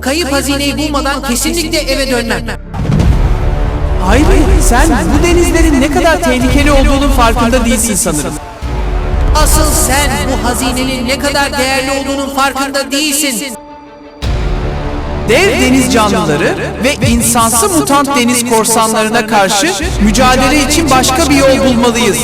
Kayıp hazineyi bulmadan kesinlikle eve dönmem. Hayır, sen bu denizlerin ne kadar tehlikeli olduğunun farkında değilsin sanırım. Asıl sen bu hazinenin ne kadar değerli olduğunun farkında değilsin. Dev deniz canlıları ve insansı mutant deniz korsanlarına karşı mücadele için başka bir yol bulmalıyız.